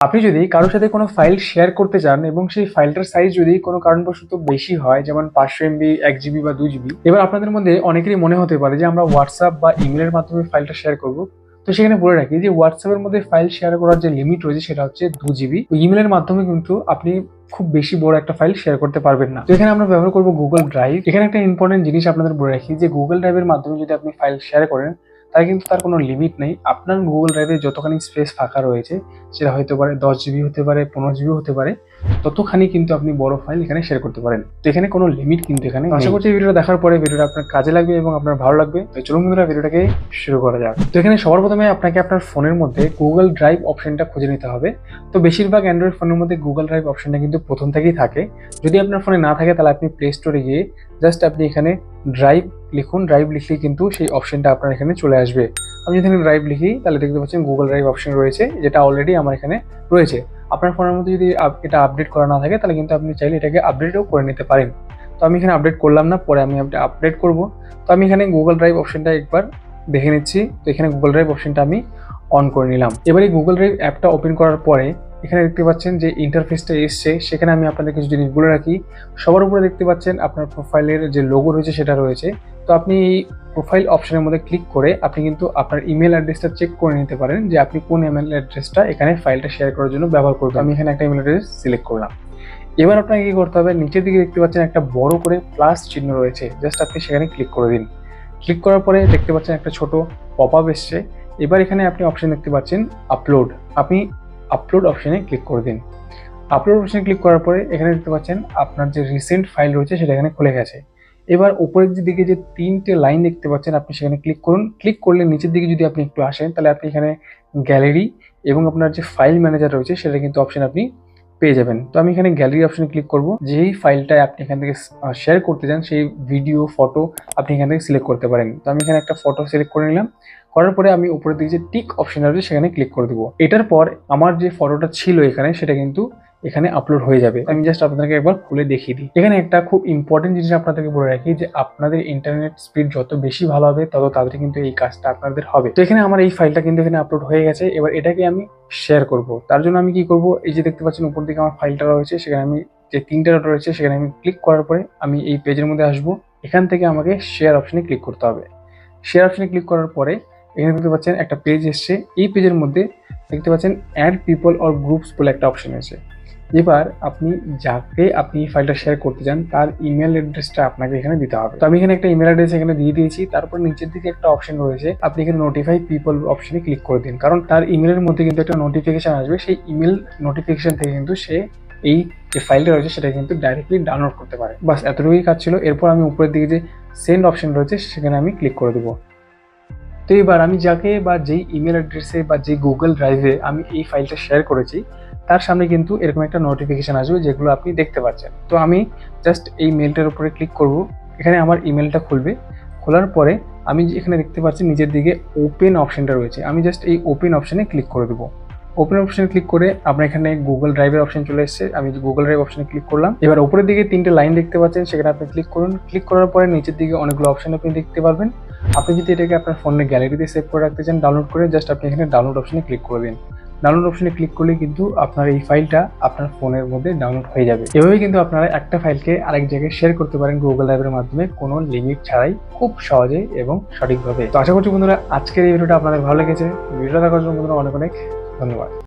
আপনি যদি কারোর সাথে কোনো ফাইল শেয়ার করতে চান এবং সেই ফাইলটার সাইজ যদি কোনো কারণবশত বেশি হয়, যেমন পাঁচশো এমবি এক জিবি বা দু জিবি এবার আপনাদের মধ্যে অনেকেরই মনে হতে পারে যে আমরা হোয়াটসঅ্যাপ বা ইমেলের মাধ্যমে ফাইলটা শেয়ার করব। তো সেখানে বলে রাখি যে হোয়াটসঅ্যাপের মধ্যে ফাইল শেয়ার করার যে লিমিট রয়েছে সেটা হচ্ছে দু জিবি ইমেলের মাধ্যমে কিন্তু আপনি খুব বেশি বড় একটা ফাইল শেয়ার করতে পারবেন না। তো এখানে আমরা ব্যবহার করব গুগল ড্রাইভ এখানে একটা ইম্পর্টেন্ট জিনিস আপনাদের বলে রাখি যে গুগল ড্রাইভের মাধ্যমে যদি আপনি ফাইল শেয়ার করেন তার কিন্তু তার কোনো লিমিট নেই। আপনার গুগল ড্রাইভে যতখানি স্পেস ফাঁকা রয়েছে, সেটা হতে পারে দশ জিবি হতে পারে, পনেরো জিবি হতে পারে, ততখানি কিন্তু আপনি বড় ফাইল এখানে শেয়ার করতে পারেন। তো এখানে কোনো লিমিট কিন্তু এখানে। আশা করছি ভিডিওটা দেখার পরে ভিডিওটা আপনার কাজে লাগবে এবং আপনার ভালো লাগবে। তো চলুন বন্ধুরা ভিডিওটাকে শুরু করা যাক। তো এখানে সবার প্রথমে আপনাকে আপনার ফোনের মধ্যে গুগল ড্রাইভ অপশনটা খুঁজে নিতে হবে। তো বেশিরভাগ অ্যান্ড্রয়েড ফোনের মধ্যে গুগল ড্রাইভ অপশনটা কিন্তু প্রথম থেকেই থাকে। যদি আপনার ফোনে না থাকে, তাহলে আপনি প্লে স্টোরে গিয়ে জাস্ট আপনি এখানে ড্রাইভ লিখুন ড্রাইভ লিখলেই কিন্তু সেই অপশনটা আপনার এখানে চলে আসবে। আমি যদি ড্রাইভ লিখি, তাহলে দেখতে পাচ্ছেন গুগল ড্রাইভ অপশন রয়েছে, যেটা অলরেডি আমার এখানে রয়েছে। আপনার ফোনের মধ্যে যদি এটা আপডেট করা না থাকে, তাহলে কিন্তু আপনি চাইলে এটাকে আপডেটও করে নিতে পারেন। তো আমি এখানে আপডেট করলাম না, পরে আমি আপডেট করব। তো আমি এখানে গুগল ড্রাইভ অপশনটা একবার দেখে নিচ্ছি। তো এখানে গুগল ড্রাইভ অপশনটা আমি অন করে নিলাম। এবার গুগল ড্রাইভ অ্যাপটা ওপেন করার পরে এখানে দেখতে পাচ্ছেন যে ইন্টারফেসটা এসছে। সেখানে আমি আপনাদের কিছু জিনিস বলে রাখি। সবার উপরে দেখতে পাচ্ছেন আপনার প্রোফাইলের যে লোগো রয়েছে, সেটা রয়েছে। তো আপনি এই প্রোফাইল অপশনের মধ্যে ক্লিক করে আপনি কিন্তু আপনার ইমেল অ্যাড্রেসটা চেক করে নিতে পারেন যে আপনি কোন ইমেল অ্যাড্রেসটা এখানে ফাইলটা শেয়ার করার জন্য ব্যবহার করবেন। আমি এখানে একটা ইমেল অ্যাড্রেস সিলেক্ট করলাম। এবার আপনাকে কী করতে হবে? নিচের দিকে দেখতে পাচ্ছেন একটা বড় করে প্লাস চিহ্ন রয়েছে। জাস্ট আপনি সেখানে ক্লিক করে দিন। ক্লিক করার পরে দেখতে পাচ্ছেন একটা ছোট পপ আপ এসছে। এবার এখানে আপনি অপশন দেখতে পাচ্ছেন আপলোড আপনি আপলোড অপশানে ক্লিক করে দিন। আপলোড অপশানে ক্লিক করার পরে এখানে দেখতে পাচ্ছেন আপনার যে রিসেন্ট ফাইল রয়েছে সেটা এখানে খুলে গেছে। এবার উপরের দিকে যে তিনটে লাইন দেখতে পাচ্ছেন, আপনি সেখানে ক্লিক করুন। ক্লিক করলে নিচের দিকে যদি আপনি একটু আসেন, তাহলে আপনি এখানে গ্যালারি এবং আপনার যে ফাইল ম্যানেজার রয়েছে সেটা কিন্তু অপশান আপনি পেয়ে যাবেন। তো আমি এখানে গ্যালারি অপশনে ক্লিক করব। যেই ফাইলটায় আপনি এখান থেকে শেয়ার করতে চান, সেই ভিডিও ফটো আপনি এখান থেকে সিলেক্ট করতে পারেন। তো আমি এখানে একটা ফটো সিলেক্ট করে নিলাম। করার পরে আমি উপরে দিকে যে টিক অপশন আছে সেখানে ক্লিক করে দেবো। এটার পর আমার যে ফটোটা ছিল এখানে, সেটা কিন্তু এখানে আপলোড হয়ে যাবে। আমি জাস্ট আপনাদেরকে একবার খুলে দেখিয়ে দিই। এখানে একটা খুব ইম্পর্টেন্ট জিনিস আপনাদেরকে বলে রাখি যে, আপনাদের ইন্টারনেট স্পিড যত বেশি ভালো হবে, তত তাড়াতাড়ি কিন্তু এই কাজটা আপনাদের হবে। তো এখানে আমার এই ফাইলটা কিন্তু এখানে আপলোড হয়ে গেছে। এবার এটাকে আমি শেয়ার করব। তার জন্য আমি কি করব? এই যে দেখতে পাচ্ছেন, উপর দিকে আমার ফাইলটা রয়েছে। সেখানে আমি যে তিনটে ডট রয়েছে, সেখানে আমি ক্লিক করার পরে আমি এই পেজের মধ্যে আসব। এখান থেকে আমাকে শেয়ার অপশনে ক্লিক করতে হবে। শেয়ার অপশনে ক্লিক করার পরে এখানে দেখতে পাচ্ছেন, একটা পেজ এসছে। এই পেজের মধ্যে দেখতে পাচ্ছেন অ্যাড পিপল অর গ্রুপস বলে একটা অপশন আছে এবার আপনি যাকে আপনি ফাইলটা শেয়ার করতে চান, তার ইমেল অ্যাড্রেসটা আপনাকে এখানে দিতে হবে। তো আমি এখানে একটা ইমেল অ্যাড্রেস এখানে দিয়ে দিয়েছি। তারপর নিচের দিকে একটা অপশন রয়েছে। আপনি এখানে নোটিফাই পিপল অপশনে ক্লিক করে দিন। কারণ তার ইমেলের মধ্যে কিন্তু একটা নোটিফিকেশান আসবে। সেই ইমেল নোটিফিকেশন থেকে কিন্তু সে এই যে ফাইলটা রয়েছে, সেটা কিন্তু ডাইরেক্টলি ডাউনলোড করতে পারে। বাস, এতটুকুই কাজ ছিল। এরপর আমি উপরের দিকে যে সেন্ড অপশন রয়েছে, সেখানে আমি ক্লিক করে দেবো। তো এবার আমি যাকে বা যেই ইমেল অ্যাড্রেসে বা যেই গুগল ড্রাইভে আমি এই ফাইলটা শেয়ার করেছি তার সামনে কিন্তু এরকম একটা নোটিফিকেশান আসবে যেগুলো আপনি দেখতে পাচ্ছেন। তো আমি জাস্ট এই মেলটার উপরে ক্লিক করব। এখানে আমার ইমেলটা খুলবে। খোলার পরে আমি এখানে দেখতে পাচ্ছি নিচের দিকে ওপেন অপশনটা রয়েছে। আমি জাস্ট এই ওপেন অপশানে ক্লিক করে দেবো। ওপেন অপশানে ক্লিক করে আপনার এখানে গুগল ড্রাইভের অপশন চলে এসেছে। আমি গুগল ড্রাইভ অপশনে ক্লিক করলাম, এবার উপরের দিকে তিনটে লাইন দেখতে পাচ্ছেন। সেখানে আপনি ক্লিক করুন। ক্লিক করার পরে নিচের দিকে অনেকগুলো অপশন আপনি দেখতে পারবেন। আপনি যদি এটাকে আপনার ফোনের গ্যালারিতে সেভ করে রাখতে চান ডাউনলোড করে জাস্ট আপনি এখানে ডাউনলোড অপশনে ক্লিক করে দিন। ডাউনলোড অপশনে ক্লিক করলে কিন্তু আপনার এই ফাইলটা আপনার ফোনের মধ্যে ডাউনলোড হয়ে যাবে। এভাবে কিন্তু আপনারা একটা ফাইলকে আরেক জায়গায় শেয়ার করতে পারেন গুগল ড্রাইভের মাধ্যমে কোনো লিমিট ছাড়াই খুব সহজে এবং সঠিকভাবে। তো আশা করছি বন্ধুরা, আজকের এই ভিডিওটা আপনাদের ভালো লেগেছে। ভিডিওটা দেখার জন্য বন্ধুরা অনেক অনেক ধন্যবাদ।